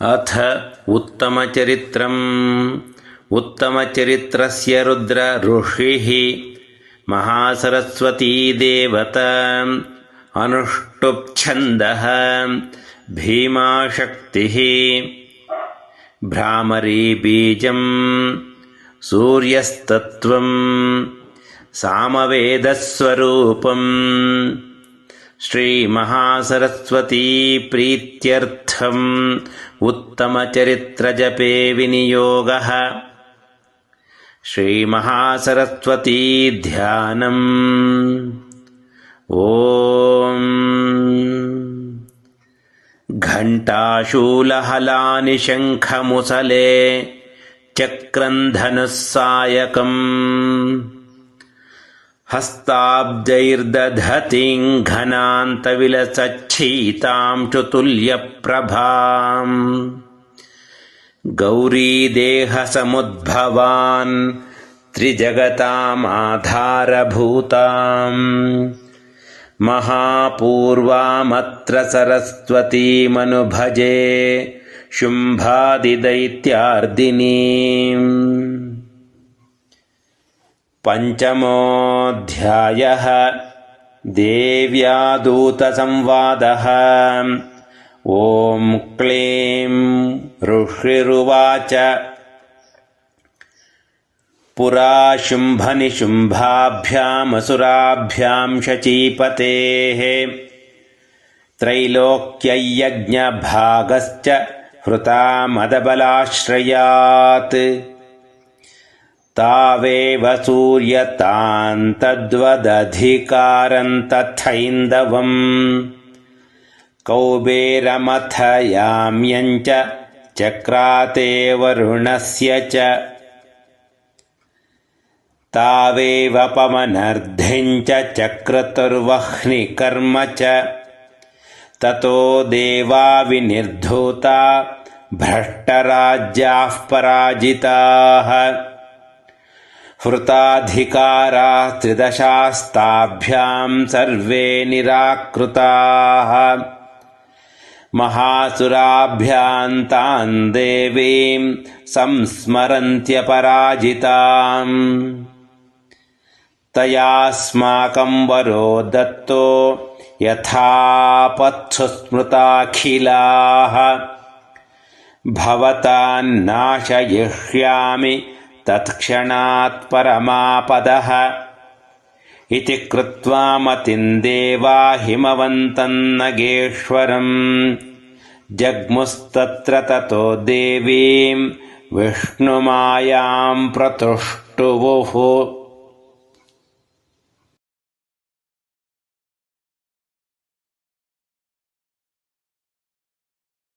अथ उत्तमचरित्रम्। उत्तमचरित्रस्य रुद्र ऋषिः महासरस्वतीदेवता अनुष्टुप्छन्दः भीमाशक्तिः। भ्रामरीबीजम् सूर्यस्तत्त्वम् सामवेदस्वरूपम् श्रीमहासरस्वतीप्रीत्यर्थम् उत्तमचरित्रजपे विनियोगः। श्रीमहासरस्वतीध्यानम् ॐ। घण्टाशूलहलानि शङ्खमुसले चक्रन्धनुः सायकम् हस्ताब्जैर्दधतीं घनान्तविलसच्छीतां चुतुल्यप्रभाम्। गौरीदेहसमुद्भवान् त्रिजगतामाधारभूताम् महापूर्वामत्र सरस्वतीमनुभजे शुम्भादिदैत्यार्दिनीम् पञ्चमोऽध्यायः देव्यादूतसंवादः। ॐ क्लीं ऋषिरुवाच। पुरा शुम्भनिशुम्भाभ्यामसुराभ्यां शचीपतेः। त्रैलोक्ययज्ञभागश्च हृता मदबलाश्रयात् तावेव सूर्यतान्तद्वदधिकारन्तथैन्दवम् कौबेरमथयाम्यञ्च चक्राते वरुणस्य च। तावेव पवनर्धिञ्च चक्रतुर्वह्निकर्म च। ततो देवा विनिर्धूता भ्रष्टराज्याः पराजिताः हृताधिकारा त्रिदशास्ताभ्यां सर्वे निराकृताः। महासुराभ्यां तान् देवीं संस्मरन्त्यपराजिताम्। तयास्माकं वरो दत्तो यथापत्सुस्मृताखिलाः। भवतान्नाशयिष्यामि तत्क्षणात् परमापदः इति कृत्वा मतिं देवा हिमवन्तं नगेश्वरम् जग्मुस्तत्र ततो देवीं विष्णुमायां प्रतुष्टुवुः